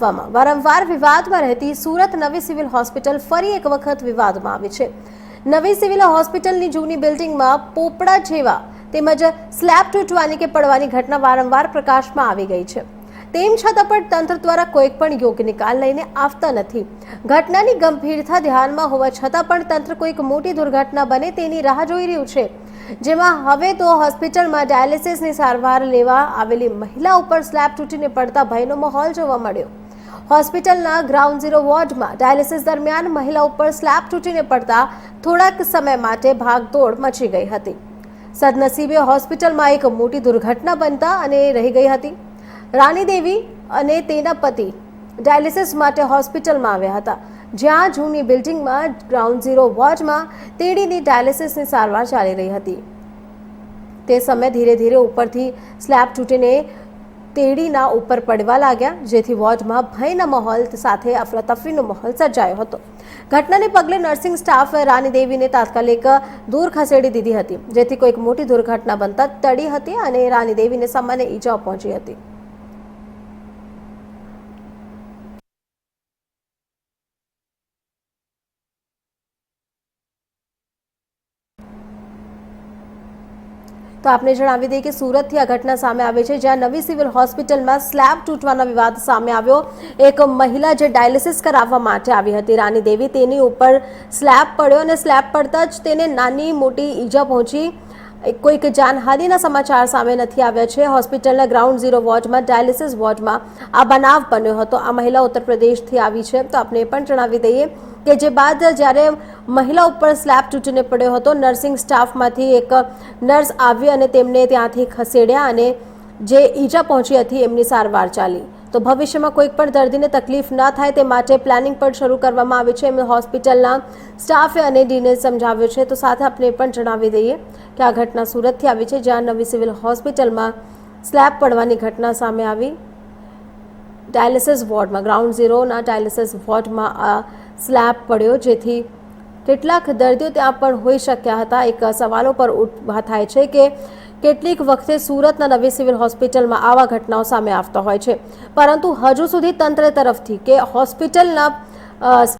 આપવામાં. વારંવાર વિવાદમાં રહેતી સુરત નવી સિવિલ હોસ્પિટલ ફરી એક વખત વિવાદમાં આવી છે. નવી સિવિલ હોસ્પિટલની જૂની બિલ્ડિંગમાં પોપડા જેવા તેમજ સ્લેબ તૂટવાની કે પડવાની ઘટના વારંવાર પ્રકાશમાં આવી ગઈ છે. તેમ છતાં પણ તંત્ર દ્વારા કોઈ પણ યોગ્ય નિકાલ લઈને આવતા નથી. ઘટનાની ગંભીરતા ધ્યાનમાં હોવા છતાં પણ તંત્ર કોઈક મોટી દુર્ઘટના બને તેની રાહ જોઈ રહ્યું છે. જેમાં હવે તો હોસ્પિટલમાં ડાયાલિસિસની સારવાર લેવા આવેલી મહિલા ઉપર સ્લેબ તૂટીને પડતા ભયનો માહોલ જોવા મળ્યો. હોસ્પિટલના ગ્રાઉન્ડ ઝીરો વોર્ડમાં ડાયાલિસિસ દરમિયાન મહિલા ઉપર સ્લેબ તૂટીને પડતા થોડાક સમય માટે ભાગદોડ મચી ગઈ હતી. સદનસીબે હોસ્પિટલમાં એક મોટી દુર્ઘટના બનતા અને રહી ગઈ હતી. રાની દેવી અને તેના પતિ ડાયાલિસિસ માટે હોસ્પિટલમાં આવ્યા હતા. જ્યાં જૂની બિલ્ડિંગમાં ગ્રાઉન્ડ ઝીરો વોર્ડમાં તેણીની ડાયાલિસિસની સારવાર ચાલી રહી હતી. તે સમયે ધીરે ધીરે ઉપરથી સ્લેબ તૂટીને તેડીના ઉપર પડવા લાગ્યા, જેથી વોર્ડમાં ભયના માહોલ સાથે અફરાતફરીનો માહોલ સર્જાયો હતો. ઘટનાને પગલે નર્સિંગ સ્ટાફ રાની દેવીને તાત્કાલિક દૂર ખસેડી દીધી હતી, જેથી કોઈક મોટી દુર્ઘટના બનતા તડી હતી અને રાની દેવીને સામાન્ય ઈજાઓ પહોંચી હતી. તો આપને જણાવી દઈએ કે સુરતથી આ ઘટના સામે આવે છે, જ્યાં નવી સિવિલ હોસ્પિટલમાં સ્લેબ તૂટવાના વિવાદ સામે આવ્યો. એક મહિલા જે ડાયાલિસિસ કરાવવા માટે આવી હતી, રાની દેવી, તેની ઉપર સ્લેબ પડ્યો અને સ્લેબ પડતા જ તેને નાની મોટી ઈજા પહોંચી. કોઈક જાનહાનિના સમાચાર સામે નથી આવ્યા છે. હોસ્પિટલના ગ્રાઉન્ડ ઝીરો વોર્ડમાં, ડાયાલિસિસ વોર્ડમાં આ બનાવ બન્યો હતો. આ મહિલા ઉત્તર પ્રદેશથી આવી છે. તો આપણે પણ જણાવી દઈએ કે જે બાદ જ્યારે મહિલા ઉપર સ્લેબ તૂટીને પડ્યો હતો, નર્સિંગ સ્ટાફમાંથી એક નર્સ આવી અને તેમને ત્યાંથી ખસેડ્યા અને જે ઈજા પહોંચી હતી, એમની સારવાર ચાલી. તો ભવિષ્યમાં કોઈક પણ દર્દીને તકલીફ ના થાય તે માટે પ્લાનિંગ પણ શરૂ કરવામાં આવી છે. એમ હોસ્પિટલના સ્ટાફે અને ડીને સમજાવ્યું છે. તો સાથે આપણે પણ જણાવી દઈએ કે આ ઘટના સુરતથી આવી છે, જ્યાં નવી સિવિલ હોસ્પિટલમાં સ્લેબ પડવાની ઘટના સામે આવી. ડાયાલિસિસ વોર્ડમાં, ગ્રાઉન્ડ ઝીરોના ડાયાલિસિસ વોર્ડમાં આ સ્લેબ પડ્યો, જેથી કેટલાક દર્દીઓ ત્યાં પણ હોઈ શક્યા હતા. એક સવાલો પર ઊભા થાય છે કે કેટલીક વખતે સુરતના નવી સિવિલ હોસ્પિટલમાં આવા ઘટનાઓ સામે આવતા હોય છે. પરંતુ હજુ સુધી તંત્ર તરફથી કે હોસ્પિટલના